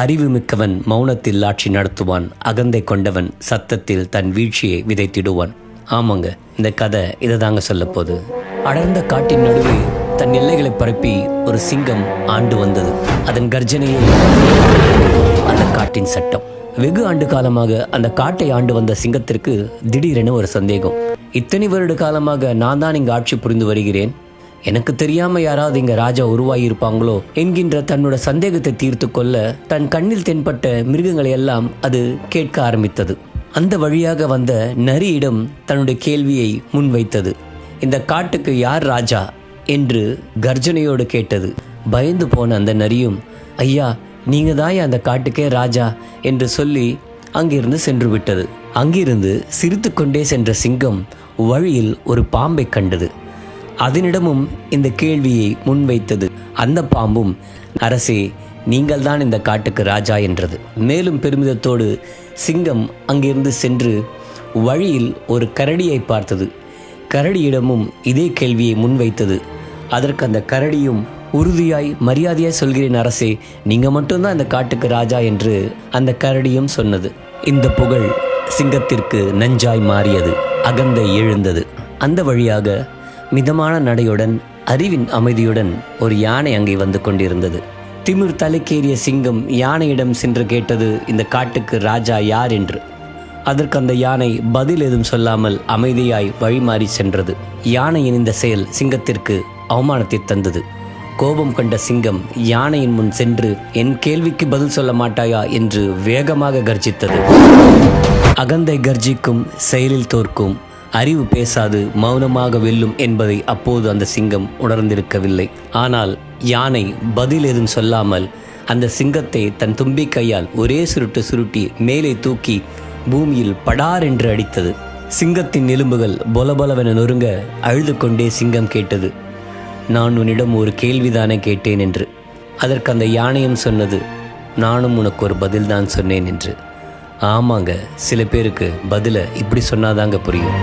அறிவு மிக்கவன் மௌனத்தில் ஆட்சி நடத்துவான் அகந்தை கொண்டவன் சத்தத்தில் தன் வீழ்ச்சியை விதைத்திடுவான். ஆமாங்க இந்த கதை இதை தாங்க சொல்ல போகுது அடர்ந்த காட்டின் நடுவே தன் எல்லைகளை பரப்பி ஒரு சிங்கம் ஆண்டு வந்தது. அதன் கர்ஜனையை அந்த காட்டின் சட்டம். வெகு ஆண்டு காலமாக அந்த காட்டை ஆண்டு வந்த சிங்கத்திற்கு திடீரென ஒரு சந்தேகம். இத்தனை வருட காலமாக நான் தான் இங்கு ஆட்சி புரிந்து வருகிறேன். எனக்கு தெரியாம யாராவது இங்க ராஜா உருவாகியிருப்பாங்களோ என்கின்ற தன்னோட சந்தேகத்தை தீர்த்து கொள்ள தன் கண்ணில் தென்பட்ட மிருகங்களை எல்லாம் அது கேட்க ஆரம்பித்தது. அந்த வழியாக வந்த நரியிடம் தன்னுடைய கேள்வியை முன்வைத்தது. இந்த காட்டுக்கு யார் ராஜா? என்று கர்ஜனையோடு கேட்டது. பயந்து போன அந்த நரியும் ஐயா நீங்க தான் அந்த காட்டுக்கே ராஜா என்று சொல்லி அங்கிருந்து சென்று விட்டது அங்கிருந்து சிரித்துக்கொண்டே சென்ற சிங்கம் வழியில் ஒரு பாம்பை கண்டது. அதனிடமும் இந்த கேள்வியை முன்வைத்தது. அந்த பாம்பும் அரசே நீங்கள் தான் இந்த காட்டுக்கு ராஜா என்றது. மேலும் பெருமிதத்தோடு சிங்கம் அங்கிருந்து சென்று வழியில் ஒரு கரடியை பார்த்தது. கரடியிடமும் இதே கேள்வியை முன்வைத்தது. அதற்கு அந்த கரடியும் உறுதியாய் மரியாதையாய் சொல்கிறேன் அரசே நீங்கள் மட்டும்தான் இந்த காட்டுக்கு ராஜா என்று அந்த கரடியும் சொன்னது. இந்த புகழ் சிங்கத்திற்கு நஞ்சாய் மாறியது. அகந்தை எழுந்தது. அந்த வழியாக மிதமான நடையுடன் அறிவின் அமைதியுடன் ஒரு யானை அங்கே வந்து கொண்டிருந்தது. திமிர் தலைக்கேறிய சிங்கம் யானையிடம் சென்று கேட்டது இந்த காட்டுக்கு ராஜா யார்? என்று. அதற்கு அந்த யானை பதில் எதுவும் சொல்லாமல் அமைதியாய் வழிமாறி சென்றது. யானையின் இந்த செயல் சிங்கத்திற்கு அவமானத்தை தந்தது. கோபம் கண்ட சிங்கம் யானையின் முன் சென்று என் கேள்விக்கு பதில் சொல்ல மாட்டாயா? என்று வேகமாக கர்ஜித்தது. அகந்தை கர்ஜிக்கும் செயலில் தோற்கும் அறிவு பேசாது மௌனமாக வெல்லும் என்பதை அப்போது அந்த சிங்கம் உணர்ந்திருக்கவில்லை. ஆனால் யானை பதில் எதுவும் சொல்லாமல் அந்த சிங்கத்தை தன் தும்பிக்கையால் ஒரே சுருட்டு சுருட்டி மேலே தூக்கி பூமியில் படார் என்று அடித்தது. சிங்கத்தின் எலும்புகள் பொலபொலவென நொறுங்க அழுது கொண்டே சிங்கம் கேட்டது நான் உன்னிடம் ஒரு கேள்விதானே கேட்டேன் என்று. அதற்கு அந்த யானையும் சொன்னது நானும் உனக்கு ஒரு பதில் தான் சொன்னேன் என்று. ஆமாங்க சில பேருக்கு பதிலை இப்படி சொன்னாதாங்க புரியும்.